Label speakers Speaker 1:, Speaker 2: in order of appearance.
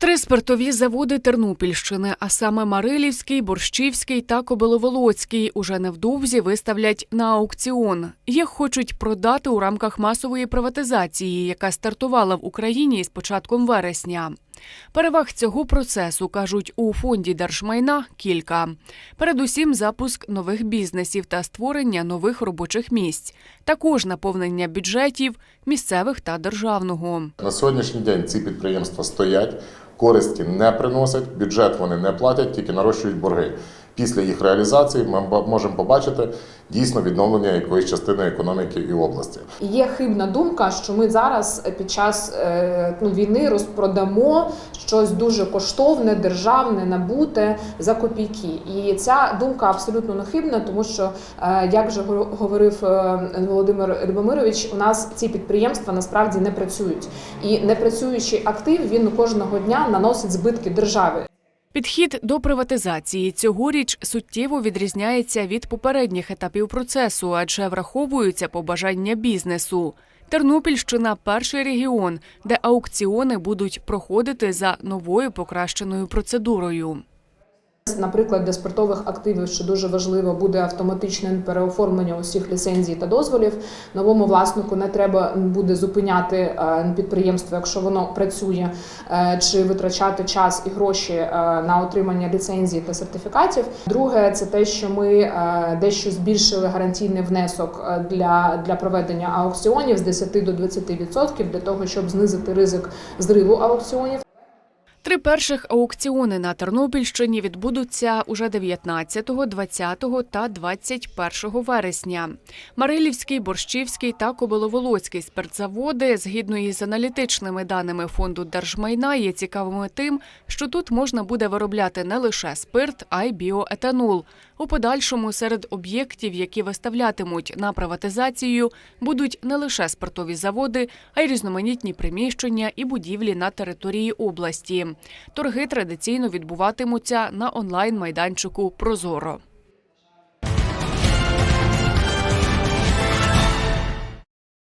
Speaker 1: Три спиртові заводи Тернопільщини, а саме Марилівський, Борщівський та Кобиловолоцький, уже невдовзі виставлять на аукціон. Їх хочуть продати у рамках масової приватизації, яка стартувала в Україні з початком вересня. Переваг цього процесу кажуть у фонді держмайна кілька. Передусім, запуск нових бізнесів та створення нових робочих місць, також наповнення бюджетів місцевих та державного.
Speaker 2: На сьогоднішній день ці підприємства стоять, користі не приносять, бюджет вони не платять, тільки нарощують борги. Після їх реалізації ми можемо побачити дійсно відновлення якоїсь частини економіки і області.
Speaker 3: Є хибна думка, що ми зараз під час е, ну, війни розпродамо щось дуже коштовне, державне, набуте за копійки. І ця думка абсолютно не хибна, тому що, е, як вже го- говорив е, Володимир Любомирович, у нас ці підприємства насправді не працюють. І непрацюючий актив він кожного дня наносить збитки державі.
Speaker 1: Підхід до приватизації цьогоріч суттєво відрізняється від попередніх етапів процесу, адже враховуються побажання бізнесу. Тернопільщина перший регіон, де аукціони будуть проходити за новою покращеною процедурою.
Speaker 3: Наприклад, для спиртових активів, що дуже важливо, буде автоматичне переоформлення усіх ліцензій та дозволів. Новому власнику не треба буде зупиняти е, підприємство, якщо воно працює, е, чи витрачати час і гроші е, на отримання ліцензій та сертифікатів. Друге, це те, що ми дещо збільшили гарантійний внесок для, для проведення аукціонів з 10 до 20% для того, щоб знизити ризик зриву аукціонів.
Speaker 1: Три перших аукціони на Тернопільщині відбудуться уже 19, 20 та 21 вересня. Марилівський, Борщівський та Кобиловолоцький спиртзаводи, згідно із аналітичними даними фонду держмайна, є цікавими тим, що тут можна буде виробляти не лише спирт, а й біоетанол. У подальшому серед об'єктів, які виставлятимуть на приватизацію, будуть не лише спиртові заводи, а й різноманітні приміщення і будівлі на території області. Торги традиційно відбуватимуться на онлайн майданчику Прозоро.